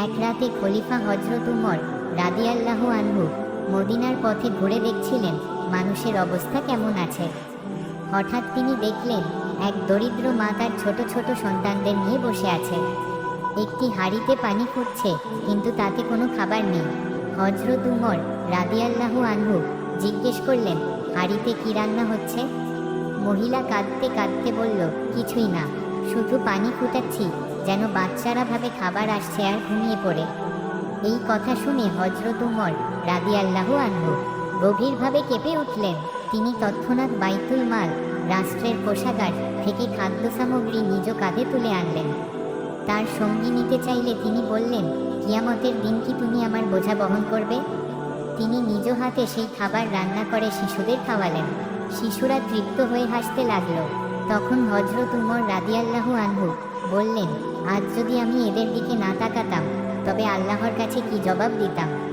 এক রাতে খলিফা হজরত উমর রাদিয়াল্লাহু আনহু মদিনার পথে ঘুরে দেখছিলেন মানুষের অবস্থা কেমন আছে। হঠাৎ তিনি দেখলেন এক দরিদ্র মা তার ছোট ছোট সন্তানদের নিয়ে বসে আছে। একটি হাঁড়িতে পানি ফুটছে, কিন্তু তাতে কোনো খাবার নেই। হজরত উমর রাদিয়াল্লাহু আনহু জিজ্ঞেস করলেন, হাড়িতে কি রান্না হচ্ছে? মহিলা কাঁদতে কাঁদতে বলল, কিছুই না, শুধু পানি ফুটাচ্ছি। যেন বাচ্চারা ভাবে খাবার আসছে আর ঘুমিয়ে পড়ে। এই কথা শুনে হজরত উমর রাদিয়াল্লাহু আনহু গভীরভাবে কেঁপে উঠলেন। তিনি তৎক্ষণাৎ বাইতুল মাল, রাষ্ট্রের কোষাগার থেকে খাদ্য সামগ্রী নিজ কাঁধে তুলে আনলেন। তার সঙ্গী নিতে চাইলে তিনি বললেন, কিয়ামতের দিন কি তুমি আমার বোঝা বহন করবে? তিনি নিজ হাতে সেই খাবার রান্না করে শিশুদের খাওয়ালেন। শিশুরা তৃপ্ত হয়ে হাসতে লাগল। তখন হজরত উমর রাদিয়াল্লাহু আনহু বললেন আজ যদি আমি এদের দিকে না তাকাতাম তবে আল্লাহর কাছে কি জবাব দিতাম?